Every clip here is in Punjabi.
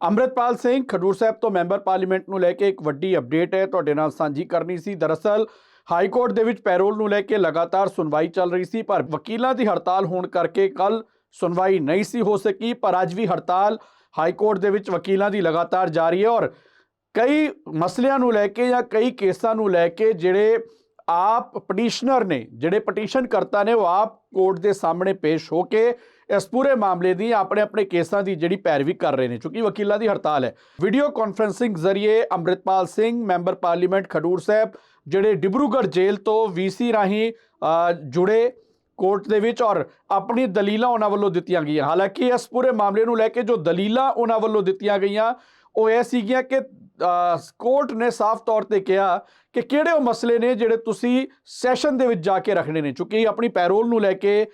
ਅੰਮ੍ਰਿਤਪਾਲ ਸਿੰਘ ਖਡੂਰ ਸਾਹਿਬ ਤੋਂ ਮੈਂਬਰ ਪਾਰਲੀਮੈਂਟ ਨੂੰ ਲੈ ਕੇ ਇੱਕ ਵੱਡੀ ਅਪਡੇਟ ਹੈ, ਤੁਹਾਡੇ ਨਾਲ ਸਾਂਝੀ ਕਰਨੀ ਸੀ। ਦਰਅਸਲ, ਹਾਈ ਕੋਰਟ ਦੇ ਵਿੱਚ ਪੈਰੋਲ ਨੂੰ ਲੈ ਕੇ ਲਗਾਤਾਰ ਸੁਣਵਾਈ ਚੱਲ ਰਹੀ ਸੀ, ਪਰ ਵਕੀਲਾਂ ਦੀ ਹੜਤਾਲ ਹੋਣ ਕਰਕੇ ਕੱਲ ਸੁਣਵਾਈ ਨਹੀਂ ਸੀ ਹੋ ਸਕੀ, ਪਰ ਅੱਜ ਵੀ ਹੜਤਾਲ ਹਾਈ ਕੋਰਟ ਦੇ ਵਿੱਚ ਵਕੀਲਾਂ ਦੀ ਲਗਾਤਾਰ ਜਾਰੀ ਹੈ ਔਰ ਕਈ ਮਸਲਿਆਂ ਨੂੰ ਲੈ ਕੇ ਜਾਂ ਕਈ ਕੇਸਾਂ ਨੂੰ ਲੈ ਕੇ ਜਿਹੜੇ ਆਪ ਪਟੀਸ਼ਨਰ ਨੇ, ਜਿਹੜੇ ਪਟੀਸ਼ਨ ਕਰਤਾ ਨੇ ਉਹ ਆਪ ਕੋਰਟ ਦੇ ਸਾਹਮਣੇ ਪੇਸ਼ ਹੋ ਕੇ ਇਸ ਪੂਰੇ ਮਾਮਲੇ ਦੀ, ਆਪਣੇ ਆਪਣੇ ਕੇਸਾਂ ਦੀ ਜਿਹੜੀ ਪੈਰਵੀ ਕਰ ਰਹੇ ਨੇ, ਕਿਉਂਕਿ ਵਕੀਲਾਂ ਦੀ ਹੜਤਾਲ ਹੈ। ਵੀਡੀਓ ਕਾਨਫਰੈਂਸਿੰਗ ਜ਼ਰੀਏ ਅੰਮ੍ਰਿਤਪਾਲ ਸਿੰਘ, ਮੈਂਬਰ ਪਾਰਲੀਮੈਂਟ ਖਡੂਰ ਸਾਹਿਬ, ਜਿਹੜੇ ਡਿਬਰੂਗੜ੍ਹ ਜੇਲ੍ਹ ਤੋਂ ਵੀਸੀ ਰਾਹੀਂ ਜੁੜੇ ਕੋਰਟ ਦੇ ਵਿੱਚ ਔਰ ਆਪਣੀ ਦਲੀਲਾਂ ਉਹਨਾਂ ਵੱਲੋਂ ਦਿੱਤੀਆਂ ਗਈਆਂ। ਹਾਲਾਂਕਿ ਇਸ ਪੂਰੇ ਮਾਮਲੇ ਨੂੰ ਲੈ ਕੇ ਜੋ ਦਲੀਲਾਂ ਉਹਨਾਂ ਵੱਲੋਂ ਦਿੱਤੀਆਂ ਗਈਆਂ, ਉਹ ਇਹ ਸੀਗੀਆਂ ਕਿ ਕੋਰਟ ਨੇ ਸਾਫ਼ ਤੌਰ ਤੇ ਕਿਹਾ ਕਿ ਕਿਹੜੇ ਉਹ ਮਸਲੇ ਨੇ ਜਿਹੜੇ ਤੁਸੀਂ ਸੈਸ਼ਨ ਦੇ ਵਿੱਚ ਜਾ ਕੇ ਰੱਖਣੇ ਨੇ, ਕਿਉਂਕਿ ਆਪਣੀ ਪੈਰੋਲ ਨੂੰ ਲੈ ਕੇ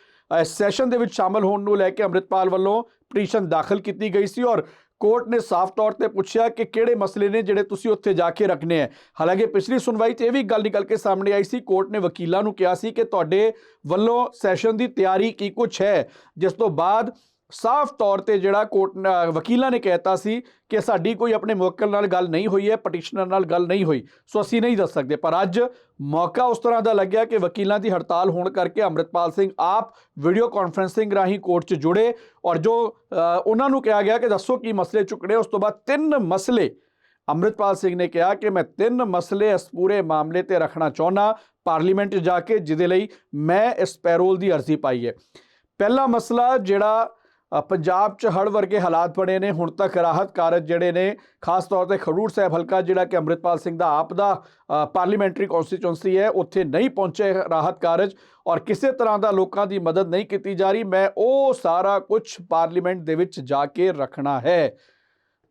ਸੈਸ਼ਨ ਦੇ ਵਿੱਚ ਸ਼ਾਮਲ ਹੋਣ ਨੂੰ ਲੈ ਕੇ ਅੰਮ੍ਰਿਤਪਾਲ ਵੱਲੋਂ ਪਟੀਸ਼ਨ ਦਾਖਲ ਕੀਤੀ ਗਈ ਸੀ ਔਰ ਕੋਰਟ ਨੇ ਸਾਫ਼ ਤੌਰ ਤੇ ਪੁੱਛਿਆ ਕਿ ਕਿਹੜੇ ਮਸਲੇ ਨੇ ਜਿਹੜੇ ਤੁਸੀਂ ਉੱਥੇ ਜਾ ਕੇ ਰੱਖਣੇ ਹੈ। ਹਾਲਾਂਕਿ ਪਿਛਲੀ ਸੁਣਵਾਈ 'ਚ ਇਹ ਵੀ ਗੱਲ ਨਿਕਲ ਕੇ ਸਾਹਮਣੇ ਆਈ ਸੀ। ਕੋਰਟ ਨੇ ਵਕੀਲਾਂ ਨੂੰ ਕਿਹਾ ਸੀ ਕਿ ਤੁਹਾਡੇ ਵੱਲੋਂ ਸੈਸ਼ਨ ਦੀ ਤਿਆਰੀ ਕੀ ਕੁਝ ਹੈ, ਜਿਸ ਤੋਂ ਬਾਅਦ ਸਾਫ਼ ਤੌਰ ਤੇ ਜਿਹੜਾ ਕੋਰਟ ਵਕੀਲਾਂ ਨੇ ਕਹਿਤਾ ਸੀ ਕਿ ਸਾਡੀ ਕੋਈ ਆਪਣੇ ਮੁਵੱਕਲ ਨਾਲ ਗੱਲ ਨਹੀਂ ਹੋਈ ਹੈ, ਪਟੀਸ਼ਨਰ ਨਾਲ ਗੱਲ ਨਹੀਂ ਹੋਈ, ਸੋ ਅਸੀਂ ਨਹੀਂ ਦੱਸ ਸਕਦੇ। ਪਰ ਅੱਜ ਮੌਕਾ ਉਸ ਤਰ੍ਹਾਂ ਦਾ ਲੱਗਿਆ ਕਿ ਵਕੀਲਾਂ ਦੀ ਹੜਤਾਲ ਹੋਣ ਕਰਕੇ ਅੰਮ੍ਰਿਤਪਾਲ ਸਿੰਘ ਆਪ ਵੀਡੀਓ ਕਾਨਫਰੈਂਸਿੰਗ ਰਾਹੀਂ ਕੋਰਟ 'ਚ ਜੁੜੇ ਔਰ ਜੋ ਉਹਨਾਂ ਨੂੰ ਕਿਹਾ ਗਿਆ ਕਿ ਦੱਸੋ ਕੀ ਮਸਲੇ ਚੁੱਕਣੇ, ਉਸ ਤੋਂ ਬਾਅਦ ਤਿੰਨ ਮਸਲੇ ਅੰਮ੍ਰਿਤਪਾਲ ਸਿੰਘ ਨੇ ਕਿਹਾ ਕਿ ਮੈਂ ਤਿੰਨ ਮਸਲੇ ਇਸ ਪੂਰੇ ਮਾਮਲੇ ਤੇ ਰੱਖਣਾ ਚਾਹੁੰਦਾ, ਪਾਰਲੀਮੈਂਟ 'ਚ ਜਾ ਕੇ ਜਿਹਦੇ ਲਈ ਮੈਂ ਇਸ ਪੈਰੋਲ ਦੀ ਅਰਜ਼ੀ ਪਾਈ ਹੈ। ਪਹਿਲਾ ਮਸਲਾ ਜਿਹੜਾ ਪੰਜਾਬ 'ਚ ਹੜ੍ਹ ਵਰਗੇ ਹਾਲਾਤ ਬਣੇ ਨੇ। ਹੁਣ ਤੱਕ ਰਾਹਤ ਕਾਰਜ ਜਿਹੜੇ ਨੇ, ਖਾਸ ਤੌਰ ਤੇ ਖਰੂਰ ਸਾਹਿਬ ਹਲਕਾ, ਜਿਹੜਾ ਕਿ ਅੰਮ੍ਰਿਤਪਾਲ ਸਿੰਘ ਦਾ ਆਪ ਦਾ ਪਾਰਲੀਮੈਂਟਰੀ ਕਨਸਟੀਚੁਐਂਸੀ ਹੈ, ਉੱਥੇ ਨਹੀਂ ਪਹੁੰਚੇ ਰਾਹਤ ਕਾਰਜ ਔਰ ਕਿਸੇ ਤਰ੍ਹਾਂ ਦਾ ਲੋਕਾਂ ਦੀ ਮਦਦ ਨਹੀਂ ਕੀਤੀ ਜਾ ਰਹੀ। ਮੈਂ ਉਹ ਸਾਰਾ ਕੁਝ ਪਾਰਲੀਮੈਂਟ ਦੇ ਵਿੱਚ ਜਾ ਕੇ ਰੱਖਣਾ ਹੈ।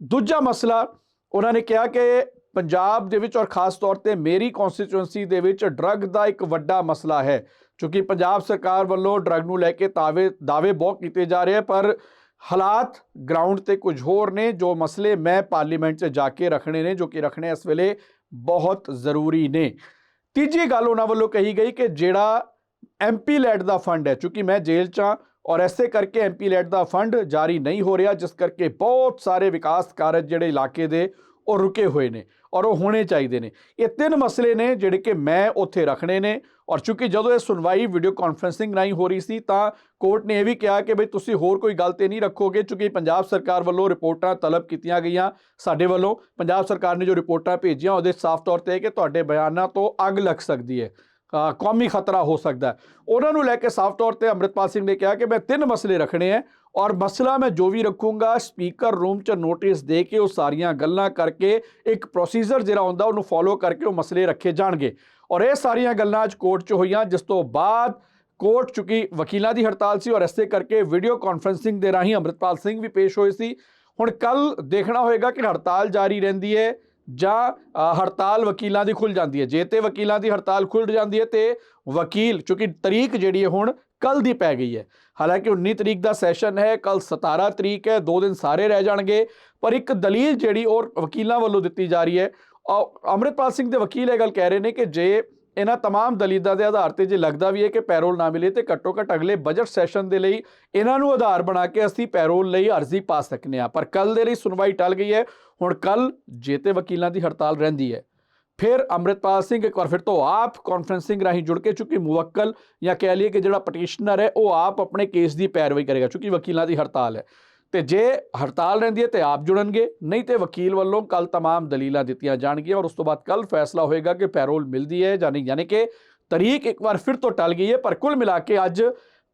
ਦੂਜਾ ਮਸਲਾ, ਉਹਨਾਂ ਨੇ ਕਿਹਾ ਕਿ ਪੰਜਾਬ ਦੇ ਵਿੱਚ ਔਰ ਖਾਸ ਤੌਰ ਤੇ ਮੇਰੀ ਕਨਸਟੀਚੁਐਂਸੀ ਦੇ ਵਿੱਚ ਡਰੱਗ ਦਾ ਇੱਕ ਵੱਡਾ ਮਸਲਾ ਹੈ। ਕਿਉਂਕਿ ਪੰਜਾਬ ਸਰਕਾਰ ਵੱਲੋਂ ਡਰੱਗ ਨੂੰ ਲੈ ਕੇ ਤਾਵੇ ਦਾਅਵੇ ਬਹੁਤ ਕੀਤੇ ਜਾ ਰਹੇ ਪਰ ਹਾਲਾਤ ਗਰਾਊਂਡ ਤੇ ਕੁਝ ਹੋਰ ਨੇ ਜੋ ਮਸਲੇ ਮੈਂ ਪਾਰਲੀਮੈਂਟ 'ਚ ਜਾ ਕੇ ਰੱਖਣੇ ਨੇ, ਜੋ ਕਿ ਰੱਖਣੇ ਇਸ ਵੇਲੇ ਬਹੁਤ ਜ਼ਰੂਰੀ ਨੇ। ਤੀਜੀ ਗੱਲ ਉਹਨਾਂ ਵੱਲੋਂ ਕਹੀ ਗਈ ਕਿ ਜਿਹੜਾ ਐਮਪੀ ਲੈਟ ਦਾ ਫੰਡ ਹੈ, ਕਿਉਂਕਿ ਮੈਂ ਜੇਲ੍ਹ 'ਚ ਹਾਂ ਔਰ ਐਸੇ ਕਰਕੇ ਐਮਪੀ ਲੈਟ ਦਾ ਫੰਡ ਜਾਰੀ ਨਹੀਂ ਹੋ ਰਿਹਾ, ਜਿਸ ਕਰਕੇ ਬਹੁਤ ਸਾਰੇ ਵਿਕਾਸ ਕਾਰਜ ਜਿਹੜੇ ਇਲਾਕੇ ਦੇ ਉਹ ਰੁਕੇ ਹੋਏ ਨੇ ਔਰ ਉਹ ਹੋਣੇ ਚਾਹੀਦੇ ਨੇ। ਇਹ ਤਿੰਨ ਮਸਲੇ ਨੇ ਜਿਹੜੇ ਕਿ ਮੈਂ ਉੱਥੇ ਰੱਖਣੇ ਨੇ ਔਰ ਚੂੰਕਿ ਜਦੋਂ ਇਹ ਸੁਣਵਾਈ ਵੀਡੀਓ ਕਾਨਫਰੈਂਸਿੰਗ ਰਾਹੀਂ ਹੋ ਰਹੀ ਸੀ ਤਾਂ ਕੋਰਟ ਨੇ ਇਹ ਵੀ ਕਿਹਾ ਕਿ ਬਈ ਤੁਸੀਂ ਹੋਰ ਕੋਈ ਗੱਲ ਤੇ ਨਹੀਂ ਰੱਖੋਗੇ ਕਿਉਂਕਿ ਪੰਜਾਬ ਸਰਕਾਰ ਵੱਲੋਂ ਰਿਪੋਰਟਾਂ ਤਲਬ ਕੀਤੀਆਂ ਗਈਆਂ ਸਾਡੇ ਵੱਲੋਂ। ਪੰਜਾਬ ਸਰਕਾਰ ਨੇ ਜੋ ਰਿਪੋਰਟਾਂ ਭੇਜੀਆਂ ਉਹਦੇ ਸਾਫ਼ ਤੌਰ ਤੇ ਕਿ ਤੁਹਾਡੇ ਬਿਆਨਾਂ ਤੋਂ ਅੱਗ ਲੱਗ ਸਕਦੀ ਹੈ। ਕੌਮੀ ਖਤਰਾ ਹੋ ਸਕਦਾ ਹੈ। ਉਹਨਾਂ ਨੂੰ ਲੈ ਕੇ ਸਾਫ਼ ਤੌਰ ਤੇ ਅੰਮ੍ਰਿਤਪਾਲ ਸਿੰਘ ਨੇ ਕਿਹਾ ਕਿ ਮੈਂ ਤਿੰਨ ਮਸਲੇ ਰੱਖਣੇ ਹੈ ਔਰ ਮਸਲਾ ਮੈਂ ਜੋ ਵੀ ਰੱਖੂੰਗਾ, ਸਪੀਕਰ ਰੂਮ 'ਚ ਨੋਟਿਸ ਦੇ ਕੇ ਉਹ ਸਾਰੀਆਂ ਗੱਲਾਂ ਕਰਕੇ, ਇੱਕ ਪ੍ਰੋਸੀਜਰ ਜਿਹੜਾ ਹੁੰਦਾ ਉਹਨੂੰ ਫੋਲੋ ਕਰਕੇ ਉਹ ਮਸਲੇ ਰੱਖੇ ਜਾਣਗੇ। ਔਰ ਇਹ ਸਾਰੀਆਂ ਗੱਲਾਂ ਅੱਜ ਕੋਰਟ 'ਚ ਹੋਈਆਂ, ਜਿਸ ਤੋਂ ਬਾਅਦ ਕੋਰਟ ਚੁੱਕੀ ਵਕੀਲਾਂ ਦੀ ਹੜਤਾਲ ਸੀ ਔਰ ਇਸੇ ਕਰਕੇ ਵੀਡੀਓ ਕਾਨਫਰੈਂਸਿੰਗ ਦੇ ਰਾਹੀਂ ਅੰਮ੍ਰਿਤਪਾਲ ਸਿੰਘ ਵੀ ਪੇਸ਼ ਹੋਏ ਸੀ। ਹੁਣ ਕੱਲ ਦੇਖਣਾ ਹੋਏਗਾ ਕਿ ਹੜਤਾਲ ਜਾਰੀ ਰਹਿੰਦੀ ਹੈ। ਜਾਂ ਹੜਤਾਲ ਵਕੀਲਾਂ ਦੀ ਖੁੱਲ ਜਾਂਦੀ ਹੈ। ਜੇ ਤੇ ਵਕੀਲਾਂ ਦੀ ਹੜਤਾਲ ਖੁੱਲ ਜਾਂਦੀ ਹੈ ਤੇ ਵਕੀਲ, ਕਿਉਂਕਿ ਤਰੀਕ ਜਿਹੜੀ ਹੈ ਹੁਣ ਕੱਲ ਦੀ ਪੈ ਗਈ ਹੈ। ਹਾਲਾਂਕਿ 19 ਤਰੀਕ ਦਾ ਸੈਸ਼ਨ ਹੈ ਕੱਲ 17 ਤਰੀਕ ਹੈ, ਦੋ ਦਿਨ ਸਾਰੇ ਰਹਿ ਜਾਣਗੇ। ਪਰ ਇੱਕ ਦਲੀਲ ਜਿਹੜੀ ਉਹ ਵਕੀਲਾਂ ਵੱਲੋਂ ਦਿੱਤੀ ਜਾ ਰਹੀ ਹੈ ਔਰ ਅੰਮ੍ਰਿਤਪਾਲ ਸਿੰਘ ਦੇ ਵਕੀਲ ਇਹ ਗੱਲ ਕਹਿ ਰਹੇ ਨੇ ਕਿ ਜੇ ਇਹਨਾਂ तमाम ਦਲੀਲਾਂ ਦੇ ਆਧਾਰ ਤੇ ਜੇ ਲੱਗਦਾ ਵੀ ਹੈ ਕਿ ਪੈਰੋਲ ਨਾ ਮਿਲੇ ਤੇ ਘੱਟੋ ਘੱਟ ਅਗਲੇ ਬਜਟ ਸੈਸ਼ਨ ਦੇ ਲਈ ਇਹਨਾਂ ਨੂੰ ਆਧਾਰ ਬਣਾ ਕੇ ਅਸੀਂ ਪੈਰੋਲ ਲਈ ਅਰਜ਼ੀ ਪਾ ਸਕਨੇ ਆ ਪਰ ਕੱਲ ਦੇ ਲਈ ਸੁਣਵਾਈ ਟਲ ਗਈ ਹੈ ਹੁਣ ਕੱਲ ਜੇ ਤੇ ਵਕੀਲਾਂ ਦੀ ਹੜਤਾਲ ਰਹਿੰਦੀ ਹੈ ਫਿਰ ਅੰਮ੍ਰਿਤਪਾਲ ਸਿੰਘ ਇੱਕ ਵਾਰ ਫਿਰ ਤੋਂ ਆਪ ਕਾਨਫਰੈਂਸਿੰਗ ਰਾਹੀਂ ਜੁੜ ਕੇ ਚੁੱਕੀ ਮੁਵੱਕਲ ਜਾਂ ਕਹਿ ਲਈਏ ਕਿ ਜਿਹੜਾ ਪਟੀਸ਼ਨਰ ਹੈ ਉਹ ਆਪ ਆਪਣੇ ਕੇਸ ਦੀ ਪੈਰਵਾਈ ਕਰੇਗਾ ਕਿਉਂਕਿ ਵਕੀਲਾਂ ਦੀ ਹੜਤਾਲ ਹੈ ਤੇ ਜੇ ਹੜਤਾਲ ਰਹਿੰਦੀ ਹੈ ਤੇ ਆਪ ਜੁੜਨਗੇ ਨਹੀਂ ਤੇ ਵਕੀਲ ਵੱਲੋਂ ਕੱਲ तमाम ਦਲੀਲਾਂ ਦਿੱਤੀਆਂ ਜਾਣਗੀਆਂ ਔਰ ਉਸ ਤੋਂ ਬਾਅਦ ਕੱਲ ਫੈਸਲਾ ਹੋਏਗਾ ਕਿ ਪੈਰੋਲ ਮਿਲਦੀ ਹੈ ਜਾਂ ਨਹੀਂ ਯਾਨੀ ਕਿ ਤਰੀਕ ਇੱਕ ਵਾਰ ਫਿਰ ਤੋਂ ਟਲ ਗਈ ਹੈ ਪਰ ਕੁੱਲ ਮਿਲਾ ਕੇ ਅੱਜ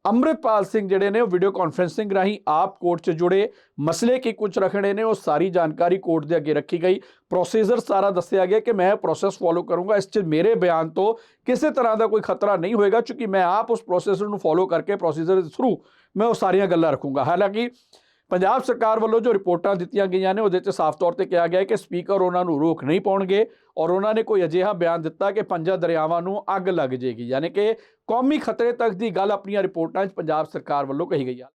ਅੰਮ੍ਰਿਤਪਾਲ ਸਿੰਘ ਜਿਹੜੇ ਨੇ ਉਹ ਵੀਡੀਓ ਕਾਨਫਰੈਂਸਿੰਗ ਰਾਹੀਂ ਆਪ ਕੋਰਟ 'ਚ ਜੁੜੇ ਮਸਲੇ ਕੀ ਕੁਝ ਰੱਖਣੇ ਨੇ ਉਹ ਸਾਰੀ ਜਾਣਕਾਰੀ ਕੋਰਟ ਦੇ ਅੱਗੇ ਰੱਖੀ ਗਈ ਪ੍ਰੋਸੀਜਰ ਸਾਰਾ ਦੱਸਿਆ ਗਿਆ ਕਿ ਮੈਂ ਪ੍ਰੋਸੈਸ ਫੋਲੋ ਕਰੂੰਗਾ ਇਸ 'ਚ ਮੇਰੇ ਬਿਆਨ ਤੋਂ ਕਿਸੇ ਤਰ੍ਹਾਂ ਦਾ ਕੋਈ ਖਤਰਾ ਨਹੀਂ ਹੋਏਗਾ ਕਿਉਂਕਿ ਮੈਂ ਆਪ ਉਸ ਪ੍ਰੋਸੈਸਰ ਨੂੰ ਫੋਲੋ ਕਰਕੇ ਪ੍ਰੋਸੀਜਰ ਦੇ ਥਰੂ ਮੈਂ ਉਹ ਸਾਰੀਆਂ ਗੱਲਾਂ ਰੱਖੂੰਗਾ ਹਾਲਾਂਕਿ ਪੰਜਾਬ ਸਰਕਾਰ ਵੱਲੋਂ ਜੋ ਰਿਪੋਰਟਾਂ ਦਿੱਤੀਆਂ ਗਈਆਂ ਨੇ, ਉਹਦੇ 'ਚ ਸਾਫ਼ ਤੌਰ ਤੇ ਕਿਹਾ ਗਿਆ ਹੈ ਕਿ ਸਪੀਕਰ ਉਹਨਾਂ ਨੂੰ ਰੋਕ ਨਹੀਂ ਪਾਉਣਗੇ ਔਰ ਉਹਨਾਂ ਨੇ ਕੋਈ ਅਜਿਹਾ ਬਿਆਨ ਦਿੱਤਾ ਕਿ ਪੰਜਾਂ ਦਰਿਆਵਾਂ ਨੂੰ ਅੱਗ ਲੱਗ ਜੇਗੀ ਯਾਨੀ ਕਿ ਕੌਮੀ ਖਤਰੇ ਤੱਕ ਦੀ ਗੱਲ ਆਪਣੀਆਂ ਰਿਪੋਰਟਾਂ 'ਚ ਪੰਜਾਬ ਸਰਕਾਰ ਵੱਲੋਂ ਕਹੀ ਗਈ ਹੈ